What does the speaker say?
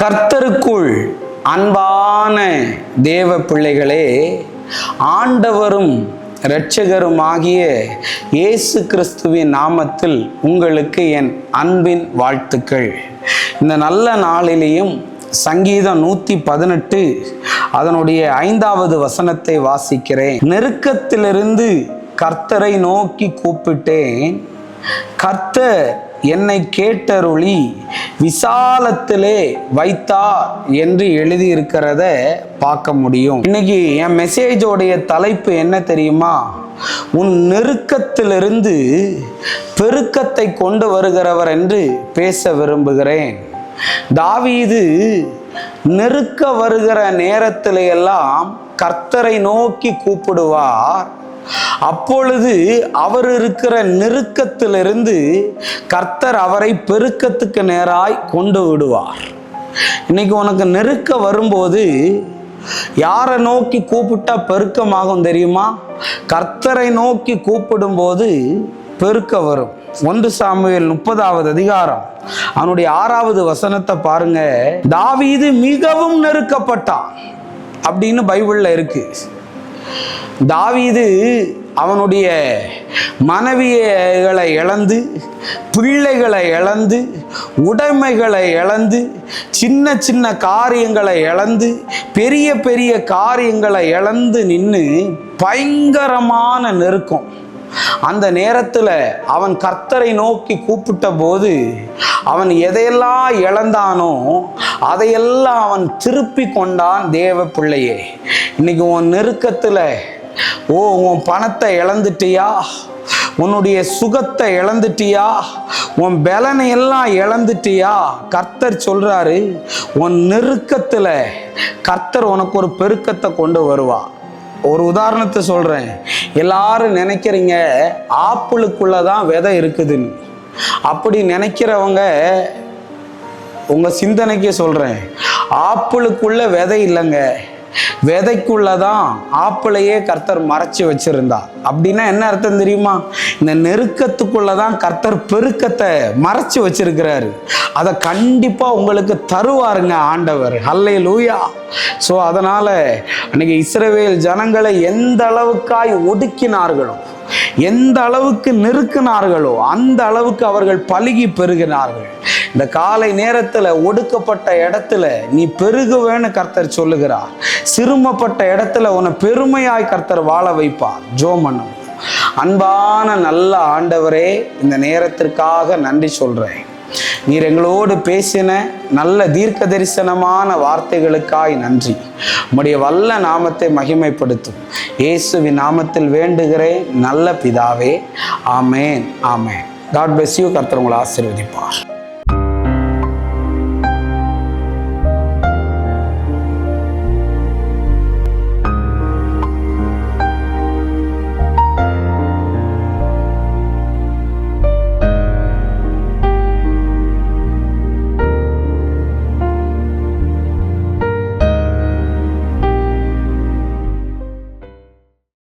கர்த்தருக்குள் அன்பான தேவ பிள்ளைகளே ஆண்டவரும் இரட்சகருமாகிய இயேசு கிறிஸ்துவின் நாமத்தில் உங்களுக்கு என் அன்பின் வாழ்த்துக்கள். இந்த நல்ல நாளிலேயும் சங்கீதம் நூற்றி பதினெட்டு அதனுடைய ஐந்தாவது வசனத்தை வாசிக்கிறேன். நெருக்கத்திலிருந்து கர்த்தரை நோக்கி கூப்பிட்டேன். கர்த்தர் என்னை கேட்டருளி விசாலத்திலே வைத்தார் என்று எழுதியிருக்கிறத பார்க்க முடியும். இன்னைக்கு என் மெசேஜோடைய தலைப்பு என்ன தெரியுமா? உன் நெருக்கத்திலிருந்து பெருக்கத்தை கொண்டு வருகிறவர் என்று பேச விரும்புகிறேன். தாவீது நெருக்க வருகிற நேரத்தில எல்லாம் கர்த்தரை நோக்கி கூப்பிடுவார். அப்பொழுது அவர் இருக்கிற நெருக்கத்திலிருந்து கர்த்தர் அவரை பெருக்கத்துக்கு நேராய் கொண்டு விடுவார். இன்னைக்கு உனக்கு நெருக்க வரும்போது யாரை நோக்கி கூப்பிட்டா பெருக்கமாகும் தெரியுமா? கர்த்தரை நோக்கி கூப்பிடும்போது பெருக்க வரும். ஒன்று சாமுவேல் முப்பதாவது அதிகாரம். அவனுடைய ஆறாவது வசனத்தை பாருங்க. தாவீது மிகவும் நெருக்கப்பட்டான் அப்படின்னு பைபிள்ல இருக்கு. தாவீது அவனுடைய மனைவியைகளை இழந்து பிள்ளைகளை இழந்து உடைமைகளை இழந்து சின்ன சின்ன காரியங்களை இழந்து பெரிய பெரிய காரியங்களை இழந்து நின்று பயங்கரமான நெருக்கம். அந்த நேரத்தில் அவன் கர்த்தரை நோக்கி கூப்பிட்ட போது அவன் எதையெல்லாம் இழந்தானோ அதையெல்லாம் அவன் திருப்பி கொண்டான் தேவ பிள்ளையே இன்னைக்கு உன் நெருக்கத்தில் ஓ உன் பணத்தை இழந்துட்டியா? உன்னுடைய சுகத்தை இழந்துட்டியா? உன் பலனை எல்லாம் இழந்துட்டியா? கர்த்தர் சொல்றாரு உன் நெருக்கத்தில் கர்த்தர் உனக்கு ஒரு பெருக்கத்தை கொண்டு வருவா. ஒரு உதாரணத்தை சொல்கிறேன் எல்லாரும் நினைக்கிறீங்க ஆப்பிளுக்குள்ளே தான் விதை இருக்குதுன்னு. அப்படி நினைக்கிறவங்க உங்கள் சிந்தனைக்கே சொல்கிறேன் ஆப்பிளுக்குள்ள விதை இல்லைங்க. விதைக்குள்ளதான் ஆப்பிளையே கர்த்தர் மறைச்சி வச்சிருந்தா அப்படின்னா என்ன அர்த்தம் தெரியுமா? இந்த நெருக்கத்துக்குள்ள தான் கர்த்தர் பெருக்கத்தை மறைச்சி வச்சிருக்கிறாரு. அதை கண்டிப்பாக உங்களுக்கு தருவாருங்க ஆண்டவர். ஹல்லே லூயா ஸோ அதனால் அன்னைக்கு இஸ்ரவேல் ஜனங்களை எந்த அளவுக்காய் ஒடுக்கினார்களோ எந்த அளவுக்கு நெருக்கினார்களோ அந்த அளவுக்கு அவர்கள் பழுகி பெருகினார்கள். இந்த காலை நேரத்தில் ஒடுக்கப்பட்ட இடத்துல நீ பெருகுவேன்னு கர்த்தர் சொல்லுகிறார். சிறுமப்பட்ட இடத்துல உன்னை பெருமையாய் கர்த்தர் வாழ வைப்பார். ஜோமனம் அன்பான நல்ல ஆண்டவரே இந்த நேரத்திற்காக நன்றி சொல்கிறேன் நீர் எங்களோடு பேசின நல்ல தீர்க்க தரிசனமான வார்த்தைகளுக்காய் நன்றி. உம்முடைய வல்ல நாமத்தை மகிமைப்படுத்தும். இயேசுவின் நாமத்தில் வேண்டுகிறேன். நல்ல பிதாவே ஆமேன் ஆமேன். காட் பிளஸ் யூ கர்த்தர் உங்களை ஆசீர்வதிப்பார்.